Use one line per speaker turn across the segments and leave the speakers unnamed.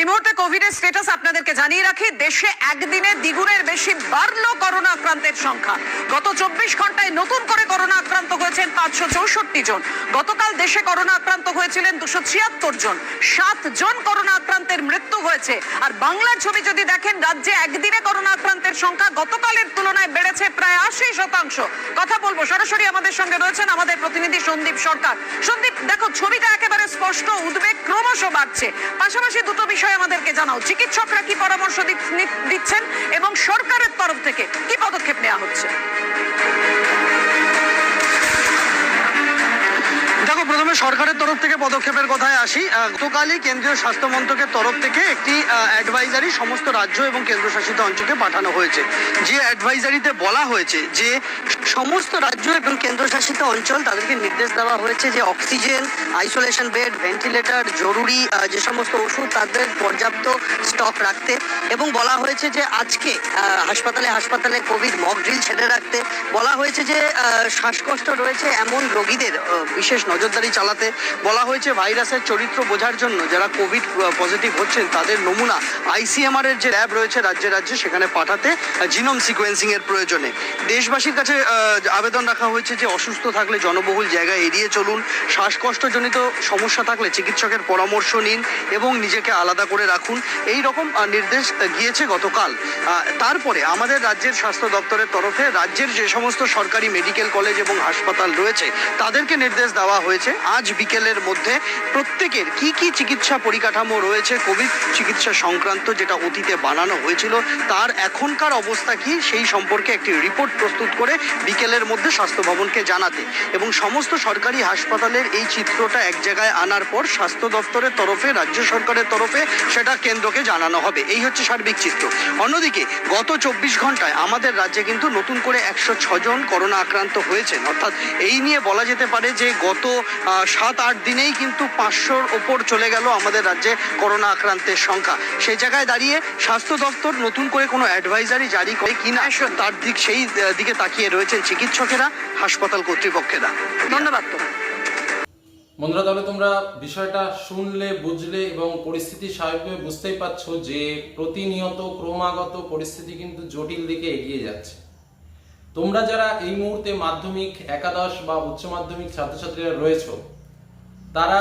এই মুহূর্তে কোভিডের স্টেটাস আপনাদেরকে জানিয়ে রাখি, দেশে একদিনে দ্বিগুণের বেশি বাড়লো করোনা আক্রান্তের সংখ্যা। গত চব্বিশ ঘন্টায় নতুন করে করোনা আক্রান্ত হয়েছেন পাঁচশো চৌষট্টি জন। গতকাল দেশে করোনা আক্রান্ত হয়েছিলেন দুশো ছিয়াত্তর জন। সাত জন করোনা আক্রান্তের মৃত্যু হয়েছে। আর বাংলার ছবি যদি দেখেন, রাজ্যে একদিনে করোনা আক্রান্তের সংখ্যা গতকালের তুলনায় বেড়েছে প্রায় আশি শতাংশ। কথা বলব, সরাসরি আমাদের সঙ্গে রয়েছেন আমাদের প্রতিনিধি সন্দীপ সরকার। সন্দীপ, দেখো, ছবিটা একেবারে স্পষ্ট উদ্বেগ ক্রমশ বাড়ছে। পাশাপাশি দুটো বিষয় আমাদেরকে জানাও। চিকিৎসকরা কি পরামর্শ দিচ্ছেন এবং সরকারের তরফ থেকে কি পদক্ষেপ নেওয়া হচ্ছে?
প্রথমে সরকারের তরফ থেকে পদক্ষেপের কথায় আসি। গতকালই কেন্দ্রীয় স্বাস্থ্য মন্ত্রকের তরফ থেকে একটি অ্যাডভাইজারি সমস্ত রাজ্য এবং কেন্দ্রশাসিত অঞ্চলকে পাঠানো হয়েছে। যে অ্যাডভাইজারিতে বলা হয়েছে যে, সমস্ত রাজ্য এবং কেন্দ্রশাসিত অঞ্চল তাদেরকে নির্দেশ দেওয়া হয়েছে যে অক্সিজেন আইসোলেশন বেড ভেন্টিলেটর জরুরি যে সমস্ত ওষুধ তাদের পর্যাপ্ত স্টক রাখতে এবং বলা হয়েছে যে আজকে হাসপাতালে হাসপাতালে কোভিড মক ড্রিল ছেড়ে রাখতে। বলা হয়েছে যে শ্বাসকষ্ট রয়েছে এমন রোগীদের বিশেষ নজরদারি চালাতে বলা হয়েছে ভাইরাসের চরিত্র বোঝার জন্য যারা কোভিড পজিটিভ হচ্ছেন তাদের নমুনা আইসিএমআর এর যে ল্যাব রয়েছে রাজ্যে রাজ্যে সেখানে পাঠাতে জিনোম সিকোয়েন্সিং এর প্রয়োজনে। দেশবাসীর কাছে আবেদন রাখা হয়েছে যে অসুস্থ থাকলে জনবহুল জায়গায় এড়িয়ে চলুন, শ্বাসকষ্টজনিত সমস্যা থাকলে চিকিৎসকের পরামর্শ নিন এবং নিজেকে আলাদা করে রাখুন। এই রকম নির্দেশ গিয়েছে গতকাল। তারপরে আমাদের রাজ্যের স্বাস্থ্য দপ্তরের তরফে রাজ্যের যে সমস্ত সরকারি মেডিকেল কলেজ এবং হাসপাতাল রয়েছে, তাদেরকে নির্দেশ দেওয়া হয়েছে। আজ বিকেলের মধ্যে প্রত্যেকের কি কি চিকিৎসা পরিকাঠামো রয়েছে, কোভিড চিকিৎসা সংক্রান্ত যেটা অতীতে বানানো হয়েছিল, তার এখনকার অবস্থা কি সেই সম্পর্কে একটি রিপোর্ট প্রস্তুত করে বিকেলের মধ্যে স্বাস্থ্য ভবনকে জানাতে। এবং সমস্ত সরকারি হাসপাতালের এই চিত্রটা এক জায়গায় আনার পর স্বাস্থ্য দপ্তরের তরফে, রাজ্য সরকারের তরফে সেটা কেন্দ্রকে জানানো হবে। এই হচ্ছে সার্বিক চিত্র। অন্যদিকে গত চব্বিশ ঘন্টায় আমাদের রাজ্যে কিন্তু নতুন করে একশো জন করোনা আক্রান্ত হয়েছেন। অর্থাৎ এই নিয়ে বলা যেতে পারে যে গত সাত, আট দিনেই কিন্তু পাঁচশোর ওপর চলে গেল আমাদের রাজ্যে করোনা আক্রান্তের সংখ্যা। সেই জায়গায় দাঁড়িয়ে স্বাস্থ্য দপ্তর নতুন করে কোনো অ্যাডভাইজারি জারি করে কিনা তার দিক সেই দিকে তাকিয়ে রয়েছেন চিকিৎসকেরা, হাসপাতাল কর্তৃপক্ষেরা।
ধন্যবাদ তোমায়
বন্ধুরা, তাহলে তোমরা বিষয়টা শুনলে, বুঝলে এবং পরিস্থিতি স্বাভাবিকভাবে বুঝতেই পারছ যে প্রতিনিয়ত ক্রমাগত পরিস্থিতি কিন্তু জটিল দিকে এগিয়ে যাচ্ছে। তোমরা যারা এই মুহূর্তে মাধ্যমিক, একাদশ বা উচ্চ মাধ্যমিক ছাত্রছাত্রীরা রয়েছো, তারা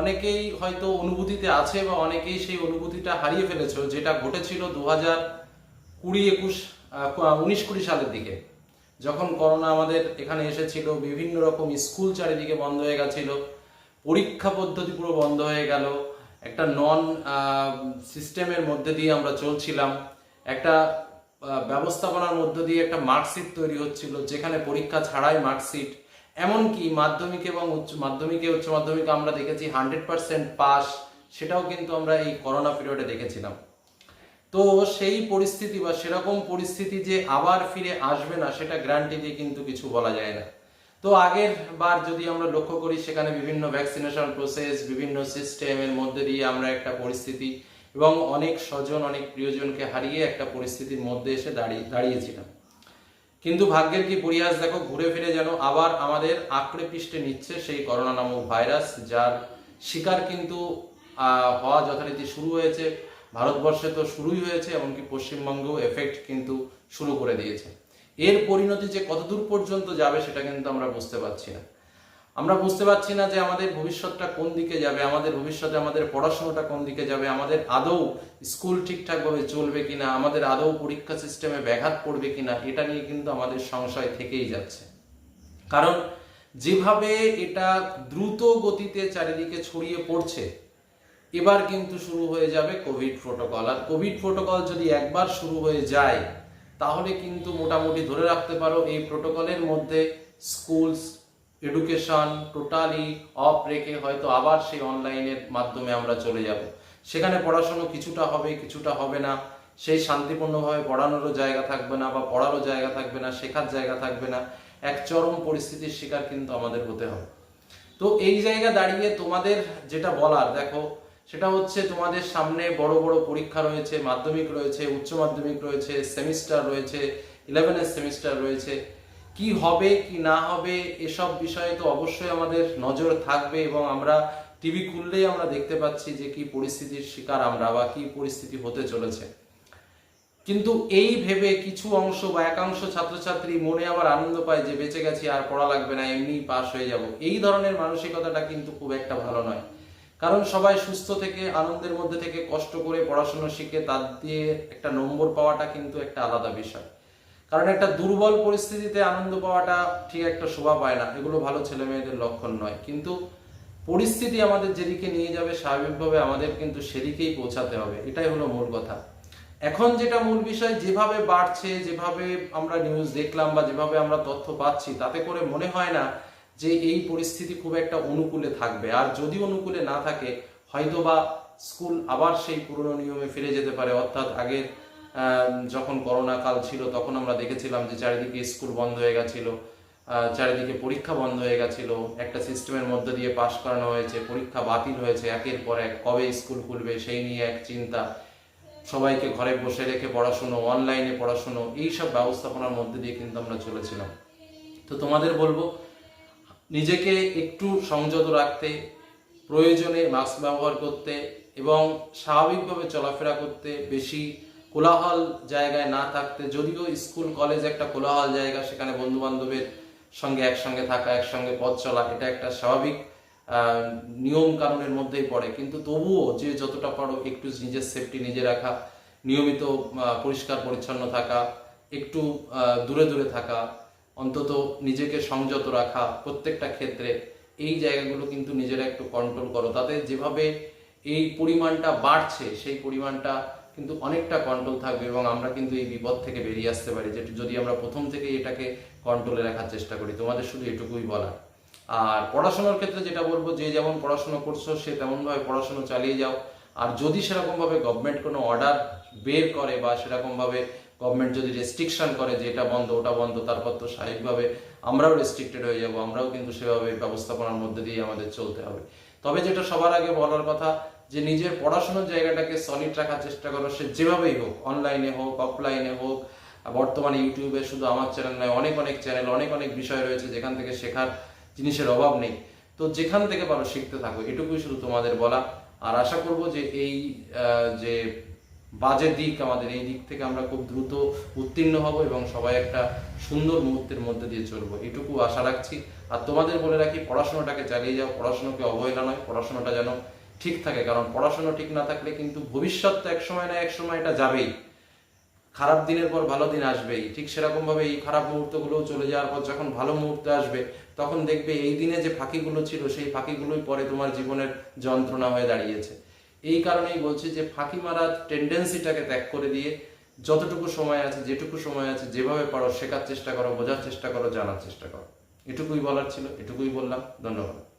অনেকেই হয়তো অনুভূতিতে আছে বা অনেকেই সেই অনুভূতিটা হারিয়ে ফেলেছো, যেটা ঘটেছিল দু হাজার কুড়ি একুশ উনিশ কুড়ি সালের দিকে। যখন করোনা আমাদের এখানে এসেছিল, বিভিন্ন রকম স্কুল চারিদিকে বন্ধ হয়ে গেছিল, পরীক্ষা পদ্ধতি পুরো বন্ধ হয়ে গেল, একটা নন সিস্টেমের মধ্যে দিয়ে আমরা চলছিলাম, একটা ব্যবস্থাপনার মধ্য দিয়ে একটা মার্কশিট তৈরি হচ্ছিল, যেখানে পরীক্ষা ছাড়াই মার্কশিট এমনকি মাধ্যমিক এবং উচ্চ, মাধ্যমিকে উচ্চ মাধ্যমিকে আমরা দেখেছি হান্ড্রেড পার্সেন্ট পাস সেটাও কিন্তু আমরা এই করোনা পিরিয়ডে দেখেছিলাম। তো সেই পরিস্থিতি বা সেরকম পরিস্থিতি যে আবার ফিরে আসবে না, সেটা গ্যারান্টি দিয়ে কিন্তু কিছু বলা যায় না। তো আগের বার যদি আমরা লক্ষ্য করি, সেখানে বিভিন্ন ভ্যাকসিনেশন প্রসেস বিভিন্ন সিস্টেমের মধ্যে দিয়ে আমরা একটা পরিস্থিতি এবং অনেক স্বজন, অনেক প্রিয়জনকে হারিয়ে একটা পরিস্থিতির মধ্যে এসে দাঁড়িয়ে, দাঁড়িয়েছিলাম। কিন্তু ভাগ্যের কি পরিহাস দেখো, ঘুরে ফিরে যেন আবার আমাদের আঁকড়ে পিষ্টে নিচ্ছে সেই করোনা নামক ভাইরাস, যার শিকার কিন্তু হওয়া যথারীতি শুরু হয়েছে, ভারতবর্ষে তো শুরুই হয়েছে, এমনকি পশ্চিমবঙ্গেও এফেক্ট কিন্তু শুরু করে দিয়েছে। এর পরিণতি যে কতদূর পর্যন্ত যাবে সেটা কিন্তু আমরা বুঝতে পারছি না। আমরা বুঝতে পারছি না যে আমাদের ভবিষ্যৎটা কোন দিকে যাবে, আমাদের ভবিষ্যতে আমাদের পড়াশোনাটা কোন দিকে যাবে, আমাদের আদৌ স্কুল ঠিকঠাকভাবে চলবে কিনা, আমাদের আদৌ পরীক্ষা সিস্টেমে ব্যাঘাত পড়বে কিনা, এটা নিয়ে কিন্তু আমাদের সংশয় থেকেই যাচ্ছে। কারণ যেভাবে এটা দ্রুত গতিতে চারিদিকে ছড়িয়ে পড়ছে, এবার কিন্তু শুরু হয়ে যাবে কোভিড প্রোটোকল। আর কোভিড প্রোটোকল যদি একবার শুরু হয়ে যায়, তাহলে কিন্তু মোটামুটি ধরে রাখতে পারো এই প্রোটোকলের মধ্যে স্কুলস এডুকেশন টোটালি অফ রেখে হয়তো আবার সেই অনলাইনের মাধ্যমে আমরা চলে যাব। সেখানে পড়াশোনা কিছুটা হবে কিছুটা হবে না। সেই শান্তিপূর্ণভাবে পড়ানোরও জায়গা থাকবে না বা পড়ারও জায়গা থাকবে না, শেখার জায়গা থাকবে না। এক চরম পরিস্থিতির শিকার কিন্তু আমাদের হতে হবে। তো এই জায়গা দাঁড়িয়ে তোমাদের যেটা বলার, দেখো, সেটা হচ্ছে তোমাদের সামনে বড় বড় পরীক্ষা রয়েছে, মাধ্যমিক রয়েছে, উচ্চ মাধ্যমিক রয়েছে সেমিস্টার রয়েছে ইলেভেনের সেমিস্টার রয়েছে। কি হবে, কি না হবে, এসব বিষয়ে তো অবশ্যই আমাদের নজর থাকবে এবং আমরা টিভি খুললেই আমরা দেখতে পাচ্ছি যে কি পরিস্থিতির শিকার আমরা বা কি পরিস্থিতি হতে চলেছে। কিন্তু এই ভেবে কিছু অংশ বা একাংশ ছাত্রছাত্রী মনে আবার আনন্দ পায় যে বেঁচে গেছি, আর পড়া লাগবে না এমনি পাশ হয়ে যাব। এই ধরনের মানসিকতাটা কিন্তু খুব একটা ভালো নয়। কারণ সবাই সুস্থ থেকে, আনন্দের মধ্যে থেকে কষ্ট করে পড়াশোনা শিখে, তার দিয়ে একটা নম্বর পাওয়াটা কিন্তু একটা আলাদা বিষয়। কারণ একটা দুর্বল পরিস্থিতিতে আনন্দ পাওয়াটা ঠিক একটা শোভা পায় না। এগুলো ভালো ছেলে মেয়েদের লক্ষণ নয়। কিন্তু পরিস্থিতি আমাদের যেদিকে নিয়ে যাবে, স্বাভাবিকভাবে আমাদের কিন্তু সেদিকেই পৌঁছাতে হবে। এটাই হলো মূল কথা। এখন যেটা মূল বিষয়, যেভাবে বাড়ছে, যেভাবে আমরা নিউজ দেখলাম বা যেভাবে আমরা তথ্য পাচ্ছি, তাতে করে মনে হয় না যে এই পরিস্থিতি খুব একটা অনুকূলে থাকবে। আর যদি অনুকূলে না থাকে হয়তো বা স্কুল আবার সেই পুরনো নিয়মে ফিরে যেতে পারে। অর্থাৎ আগের যখন করোনা কাল ছিল, তখন আমরা দেখেছিলাম যে চারিদিকে স্কুল বন্ধ হয়ে গেছিল চারিদিকে পরীক্ষা বন্ধ হয়ে গেছিল, একটা সিস্টেমের মধ্যে দিয়ে পাশ করানো হয়েছে, পরীক্ষা বাতিল হয়েছে, একের পর এক কবে স্কুল খুলবে সেই নিয়ে এক চিন্তা। সবাইকে ঘরে বসে রেখে পড়াশুনো অনলাইনে পড়াশুনো, এইসব ব্যবস্থাপনার মধ্যে দিয়ে কিন্তু আমরা চলেছিলাম। তো তোমাদের বলব, নিজেকে একটু সংযত রাখতে, প্রয়োজনে মাস্ক ব্যবহার করতে এবং স্বাভাবিকভাবে চলাফেরা করতে বেশি কোলাহল জায়গায় না থাকতে, যদিও স্কুল, কলেজ একটা কোলাহল জায়গা, সেখানে বন্ধু বান্ধবের সঙ্গে একসঙ্গে থাকা, একসঙ্গে পথ চলা, এটা একটা স্বাভাবিক নিয়ম কানুনের মধ্যেই পড়ে। কিন্তু তবুও যে যতটা পারো একটু নিজের সেফটি নিজে রাখা, নিয়মিত পরিষ্কার পরিচ্ছন্ন থাকা, একটু দূরে দূরে থাকা, অন্তত নিজেকে সংযত রাখা প্রত্যেকটা ক্ষেত্রে, এই জায়গাগুলো কিন্তু নিজেরা একটু কন্ট্রোল করো। তাতে যেভাবে এই পরিমাণটা বাড়ছে, সেই পরিমাণটা কিন্তু অনেকটা কন্ট্রোল থাকবে এবং আমরা কিন্তু এই বিপদ থেকে বেরিয়ে আসতে পারি, যেটা যদি আমরা প্রথম থেকে এটাকে কন্ট্রোলে রাখার চেষ্টা করি। তোমাদের শুধু এটুকুই বলা আর পড়াশোনার ক্ষেত্রে যেটা বলব, যে যেমন পড়াশোনা করছ, সে তেমনভাবে পড়াশোনা চালিয়ে যাও। আর যদি সেরকমভাবে গভর্নমেন্ট কোনো অর্ডার বের করে বা সেরকমভাবে গভর্নমেন্ট যদি রেস্ট্রিকশন করে যে এটা বন্ধ, ওটা বন্ধ, তারপর তো স্বাভাবিকভাবে আমরাও রেস্ট্রিক্টেড হয়ে যাব, আমরাও কিন্তু সেভাবে ব্যবস্থাপনার মধ্যে দিয়ে আমাদের চলতে হবে। তবে যেটা সবার আগে বলার কথা, যে নিজের পড়াশোনার জায়গাটাকে সলিড রাখার চেষ্টা করো, সে যেভাবেই হোক অনলাইনে হোক অফলাইনে হোক বর্তমানে ইউটিউবে শুধু আমার চ্যানেল নয়, অনেক অনেক চ্যানেল অনেক অনেক বিষয় রয়েছে যেখান থেকে শেখার জিনিসের অভাব নেই। তো যেখান থেকে পারো শিখতে থাকো, এটুকুই শুধু তোমাদের বলা। আর আশা করব যে এই যে বাজে দিক আমাদের, এই দিক থেকে আমরা খুব দ্রুত উত্তীর্ণ হব এবং সবাই একটা সুন্দর মুহূর্তের মধ্যে দিয়ে চলবো। এটুকু আশা রাখছি। আর তোমাদের বলে রাখি, পড়াশোনাটাকে চালিয়ে যাও। পড়াশোনাকে অবহেলা নয়, পড়াশোনাটা যেন ঠিক থাকে। কারণ পড়াশোনা ঠিক না থাকলে কিন্তু ভবিষ্যৎ তো এক সময় না এক সময় এটা যাবেই। খারাপ দিনের পর ভালো দিন আসবেই। ঠিক সেরকম ভাবে এই খারাপ মুহূর্তগুলো চলে যাওয়ার পর যখন ভালো মুহূর্ত আসবে, তখন দেখবে এই দিনে যে ফাঁকিগুলো ছিল, সেই ফাঁকিগুলোই পরে তোমার জীবনের যন্ত্রণা হয়ে দাঁড়িয়েছে। এই কারণেই বলছি যে ফাঁকি মারার টেন্ডেন্সিটাকে ত্যাগ করে দিয়ে যতটুকু সময় আছে, যেটুকু সময় আছে, যেভাবে পারো শেখার চেষ্টা করো, বোঝার চেষ্টা করো, জানার চেষ্টা করো। এটুকুই বলার ছিল, এটুকুই বললাম। ধন্যবাদ।